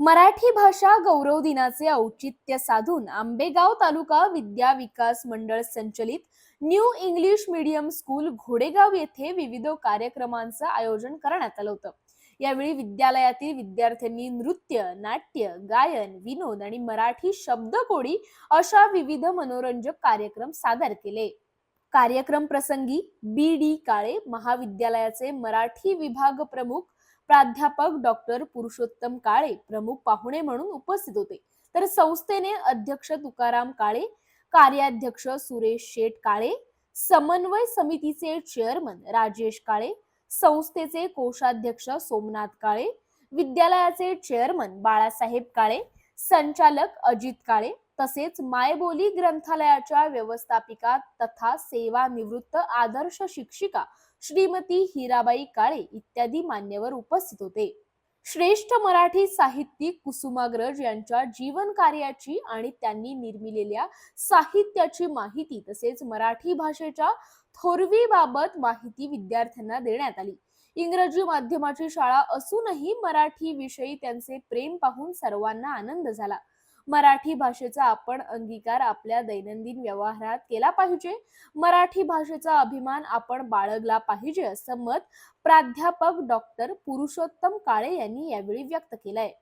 मराठी भाषा गौरव दिनाचे औचित्य साधून आंबेगाव तालुका विद्या विकास मंडळ संचलित न्यू इंग्लिश मीडियम स्कूल घोडेगाव येथे विविध कार्यक्रमांचं आयोजन करण्यात आलं होतं. यावेळी विद्यालयातील विद्यार्थ्यांनी नृत्य नाट्य गायन विनोद आणि मराठी शब्दकोडी अशा विविध मनोरंजक कार्यक्रम सादर केले. कार्यक्रम प्रसंगी बी डी काळे महाविद्यालयाचे मराठी विभाग प्रमुख प्राध्यापक डॉक्टर पुरुषोत्तम काळे प्रमुख पाहुणे म्हणून उपस्थित होते. तर संस्थेने अध्यक्ष तुकाराम काळे कार्याध्यक्ष सुरेश शेठ काळे समन्वय समितीचे चेअरमन राजेश काळे संस्थेचे कोषाध्यक्ष सोमनाथ काळे विद्यालयाचे चेअरमन बाळासाहेब काळे संचालक अजित काळे तसेच मायबोली ग्रंथालयाच्या व्यवस्थापिका तथा सेवानिवृत्त आदर्श शिक्षिका श्रीमती हिराबाई काळे इत्यादी मान्यवर उपस्थित होते. श्रेष्ठ मराठी साहित्यिक कुसुमाग्रज यांच्या जीवन कार्याची आणि त्यांनी निर्मिलेल्या साहित्याची माहिती तसेच मराठी भाषेच्या थोरवीबाबत माहिती विद्यार्थ्यांना देण्यात आली. इंग्रजी माध्यमाची शाळा असूनही मराठी विषयी त्यांचे प्रेम पाहून सर्वांना आनंद झाला. मराठी भाषेचा आपण अंगीकार आपल्या दैनंदिन व्यवहारात केला पाहिजे. मराठी भाषेचा अभिमान आपण बाळगला पाहिजे असं मत प्राध्यापक डॉक्टर पुरुषोत्तम काळे यांनी यावेळी व्यक्त केलंय.